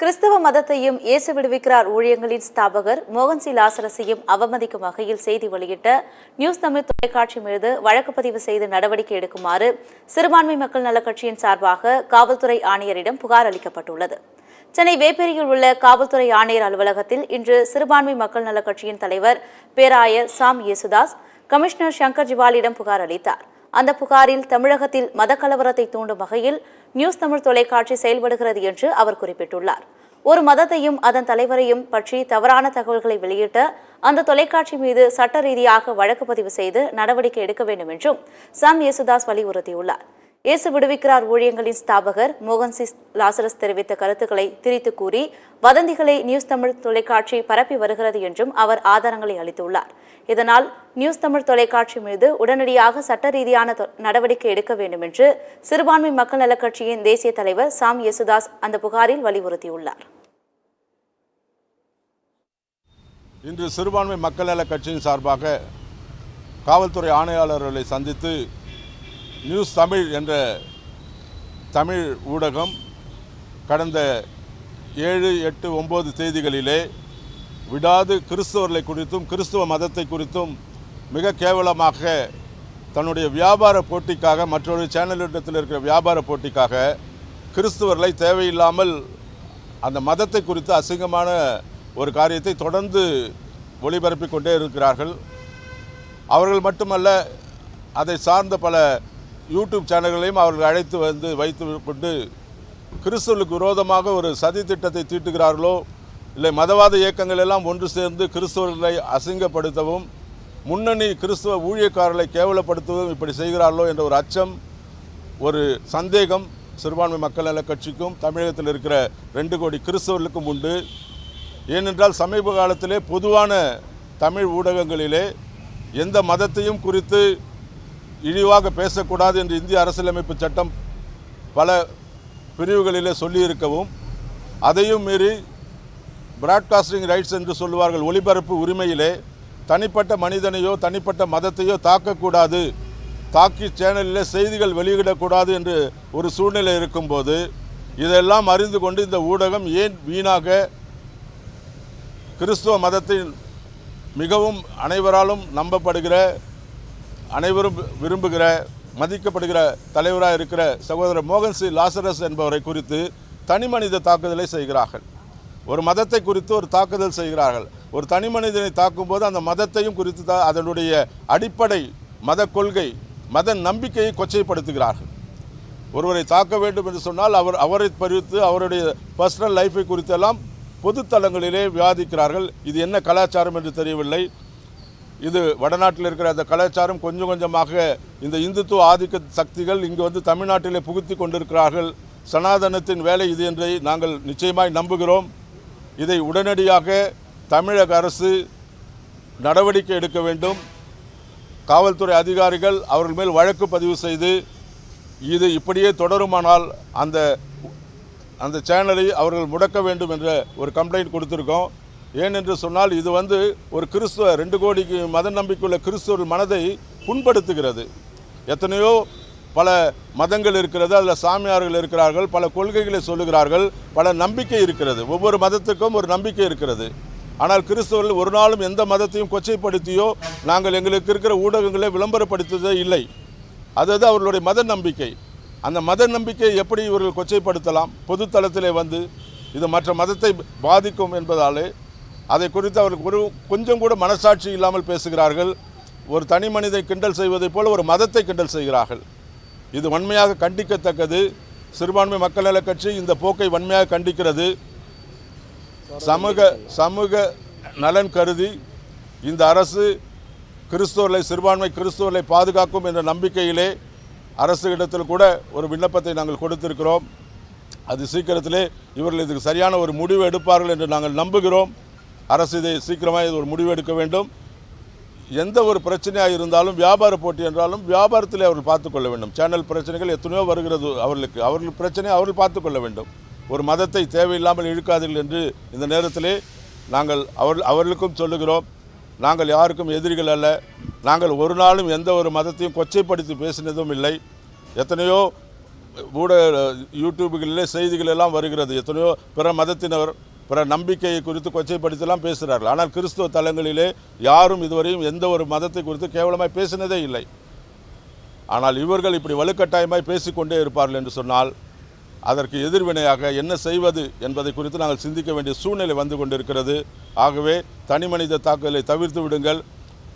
கிறிஸ்தவ மதத்தையும் இயேசு விடுவிக்கிறார் ஊழியங்களின் ஸ்தாபகர் மோகன் சி. லாசரசையும் அவமதிக்கும் வகையில் செய்தி வெளியிட்ட நியூஸ் தமிழ் தொலைக்காட்சி மீது வழக்கு பதிவு செய்து நடவடிக்கை எடுக்குமாறு சிறுபான்மை மக்கள் நலக்கட்சியின் சார்பாக காவல்துறை ஆணையரிடம் புகார் அளிக்கப்பட்டுள்ளது. சென்னை வேப்பேரியில் உள்ள காவல்துறை ஆணையர் அலுவலகத்தில் இன்று சிறுபான்மை மக்கள் நலக்கட்சியின் தலைவர் பேராயர் சாம் யேசுதாஸ் கமிஷனர் சங்கர் ஜிவாலிடம் புகார் அளித்தார். அந்த புகாரில் தமிழகத்தில் மதக்கலவரத்தை தூண்டும் வகையில் நியூஸ் தமிழ் தொலைக்காட்சி செயல்படுகிறது என்று அவர் குறிப்பிட்டுள்ளார். ஒரு மதத்தையும் அதன் தலைவரையும் பற்றி தவறான தகவல்களை வெளியிட்ட அந்த தொலைக்காட்சி மீது சட்ட ரீதியாக வழக்கு பதிவு செய்து நடவடிக்கை எடுக்க வேண்டும் என்றும் சாம் யேசுதாஸ் வலியுறுத்தியுள்ளார். இயேசு விடுவிக்கிறார் ஊழியங்களின் ஸ்தாபகர் மோகன் சி லாசரஸ் தெரிவித்த கருத்துக்களை திரித்து கூறி வதந்திகளை நியூஸ் தமிழ் தொலைக்காட்சி பரப்பி வருகிறது என்றும் அவர் ஆதாரங்களை அளித்துள்ளார். இதனால் நியூஸ் தமிழ் தொலைக்காட்சி மீது உடனடியாக சட்ட ரீதியான நடவடிக்கை எடுக்க வேண்டும் என்று சிறுபான்மை மக்கள் நலக் கட்சியின் தேசிய தலைவர் சாம் யேசுதாஸ் அந்த புகாரில் வலியுறுத்தியுள்ளார். இன்று சிறுபான்மை மக்கள் நல கட்சியின் சார்பாக காவல்துறை ஆணையாளர்களை சந்தித்து நியூஸ் தமிழ் என்ற தமிழ் ஊடகம் கடந்த ஏழு எட்டு ஒம்பது தேதிகளிலே விடாது கிறிஸ்தவர்களை குறித்தும் கிறிஸ்துவ மதத்தை குறித்தும் மிக கேவலமாக தன்னுடைய வியாபார போட்டிக்காக மற்றொரு சேனலிடத்தில் இருக்கிற வியாபார போட்டிக்காக கிறிஸ்துவர்களை தேவையில்லாமல் அந்த மதத்தை குறித்து அசிங்கமான ஒரு காரியத்தை தொடர்ந்து ஒளிபரப்பிக் கொண்டே இருக்கிறார்கள். அவர்கள் மட்டுமல்ல அதை சார்ந்த பல யூடியூப் சேனல்களையும் அவர்கள் அழைத்து வந்து வைத்து கொண்டு கிறிஸ்தவர்களுக்கு விரோதமாக ஒரு சதி திட்டத்தை தீட்டுகிறார்களோ இல்லை மதவாத இயக்கங்கள் எல்லாம் ஒன்று சேர்ந்து கிறிஸ்தவர்களை அசிங்கப்படுத்தவும் முன்னணி கிறிஸ்துவ ஊழியக்காரர்களை கேவலப்படுத்தவும் இப்படி செய்கிறார்களோ என்ற ஒரு அச்சம் ஒரு சந்தேகம் சிறுபான்மை மக்கள் நல கட்சிக்கும் தமிழகத்தில் இருக்கிற ரெண்டு கோடி கிறிஸ்தவர்களுக்கும் உண்டு. ஏனென்றால் சமீப காலத்திலே பொதுவான தமிழ் ஊடகங்களிலே எந்த மதத்தையும் குறித்து இழிவாக பேசக்கூடாது என்று இந்திய அரசியலமைப்பு சட்டம் பல பிரிவுகளிலே சொல்லியிருக்கவும் அதையும் மீறி பிராட்காஸ்டிங் ரைட்ஸ் என்று சொல்லுவார்கள் ஒளிபரப்பு உரிமையிலே தனிப்பட்ட மனிதனையோ தனிப்பட்ட மதத்தையோ தாக்கக்கூடாது. தாக்கி சேனலில் செய்திகள் வெளியிடக்கூடாது என்று ஒரு சூழ்நிலை இருக்கும்போது இதெல்லாம் அறிந்து கொண்டு இந்த ஊடகம் ஏன் வீணாக கிறிஸ்துவ மதத்தின் மிகவும் அனைவராலும் நம்பப்படுகிற அனைவரும் விரும்புகிற மதிக்கப்படுகிற தலைவராக இருக்கிற சகோதரர் மோகன் சி. லாசரஸ் என்பவரை குறித்து தனி மனித தாக்குதலை செய்கிறார்கள். ஒரு மதத்தை குறித்து ஒரு தாக்குதல் செய்கிறார்கள். ஒரு தனி மனிதனை தாக்கும்போது அந்த மதத்தையும் குறித்து தான் அதனுடைய அடிப்படை மத கொள்கை மத நம்பிக்கையை கொச்சைப்படுத்துகிறார்கள். ஒருவரை தாக்க வேண்டும் என்று சொன்னால் அவர் அவரை பறித்து அவருடைய பர்சனல் லைஃபை குறித்தெல்லாம் பொதுத்தளங்களிலே விவாதிக்கிறார்கள். இது என்ன கலாச்சாரம் என்று தெரியவில்லை. இது வடநாட்டில் இருக்கிற அந்த கலாச்சாரம் கொஞ்சம் கொஞ்சமாக இந்த இந்துத்துவ ஆதிக்க சக்திகள் இங்கு வந்து தமிழ்நாட்டிலே புகுத்தி கொண்டிருக்கிறார்கள். சனாதனத்தின் வேலை இது என்று நாங்கள் நிச்சயமாய் நம்புகிறோம். இதை உடனடியாக தமிழக அரசு நடவடிக்கை எடுக்க வேண்டும். காவல்துறை அதிகாரிகள் அவர்கள் மேல் வழக்கு பதிவு செய்து இது இப்படியே தொடருமானால் அந்த அந்த சேனலை அவர்கள் முடக்க வேண்டும் என்ற ஒரு கம்ப்ளைண்ட் கொடுத்துருக்கோம். ஏனென்று சொன்னால் இது வந்து ஒரு கிறிஸ்துவ ரெண்டு கோடிக்கு மத நம்பிக்கையுள்ள கிறிஸ்துவர் மனதை புண்படுத்துகிறது. எத்தனையோ பல மதங்கள் இருக்கிறது அதில் சாமியார்கள் இருக்கிறார்கள் பல கொள்கைகளை சொல்லுகிறார்கள் பல நம்பிக்கை இருக்கிறது. ஒவ்வொரு மதத்துக்கும் ஒரு நம்பிக்கை இருக்கிறது. ஆனால் கிறிஸ்தவர்கள் ஒரு நாளும் எந்த மதத்தையும் கொச்சைப்படுத்தியோ நாங்கள் எங்களுக்கு இருக்கிற ஊடகங்களை விளம்பரப்படுத்துவதே இல்லை. அதாவது அவர்களுடைய மத நம்பிக்கை. அந்த மத நம்பிக்கையை எப்படி இவர்கள் கொச்சைப்படுத்தலாம்? பொதுத்தளத்திலே வந்து இது மற்ற மதத்தை பாதிக்கும் என்பதாலே அதை குறித்து அவர்கள் ஒரு கொஞ்சம் கூட மனசாட்சி இல்லாமல் பேசுகிறார்கள். ஒரு தனி மனிதை கிண்டல் செய்வதைப் போல் ஒரு மதத்தை கிண்டல் செய்கிறார்கள். இது வன்மையாக கண்டிக்கத்தக்கது. சிறுபான்மை மக்கள் நலக் கட்சி இந்த போக்கை வன்மையாக கண்டிக்கிறது. சமூக சமூக நலன் கருதி இந்த அரசு கிறிஸ்தவர்களை சிறுபான்மை கிறிஸ்தவர்களை பாதுகாக்கும் என்ற நம்பிக்கையிலே அரசு இடத்தில் கூட ஒரு விண்ணப்பத்தை நாங்கள் கொடுத்திருக்கிறோம். அது சீக்கிரத்திலே இவர்கள் இதுக்கு சரியான ஒரு முடிவு எடுப்பார்கள் என்று நாங்கள் நம்புகிறோம். அரசு இதை சீக்கிரமாக இது ஒரு முடிவு எடுக்க வேண்டும். எந்த ஒரு பிரச்சனையாக இருந்தாலும் வியாபார போட்டி என்றாலும் வியாபாரத்தில் அவர்கள் பார்த்துக்கொள்ள வேண்டும். சேனல் பிரச்சனைகள் எத்தனையோ வருகிறது அவர்களுக்கு. அவர்கள் பிரச்சனையை அவர்கள் பார்த்துக்கொள்ள வேண்டும். ஒரு மதத்தை தேவையில்லாமல் இழுக்காதீர்கள் என்று இந்த நேரத்திலே நாங்கள் அவர் அவர்களுக்கும் சொல்லுகிறோம். நாங்கள் யாருக்கும் எதிரிகள் அல்ல. நாங்கள் ஒரு நாளும் எந்த ஒரு மதத்தையும் கொச்சைப்படுத்தி பேசினதும் இல்லை. எத்தனையோ ஊடக யூடியூபுகளிலே செய்திகள் எல்லாம் வருகிறது. எத்தனையோ பிற மதத்தினர் பிற நம்பிக்கையை குறித்து கொச்சைப்படுத்தலாம் பேசுகிறார்கள் ஆனால் கிறிஸ்துவ தலங்களிலே யாரும் இதுவரையும் எந்த ஒரு மதத்தை குறித்து கேவலமாய் பேசினதே இல்லை. ஆனால் இவர்கள் இப்படி வலுக்கட்டாயமாய் பேசிக்கொண்டே இருப்பார்கள் என்று சொன்னால் அதற்கு எதிர்வினையாக என்ன செய்வது என்பதை குறித்து நாங்கள் சிந்திக்க வேண்டிய சூழ்நிலை வந்து கொண்டிருக்கிறது. ஆகவே தனிமனித தாக்குதலை தவிர்த்து விடுங்கள்.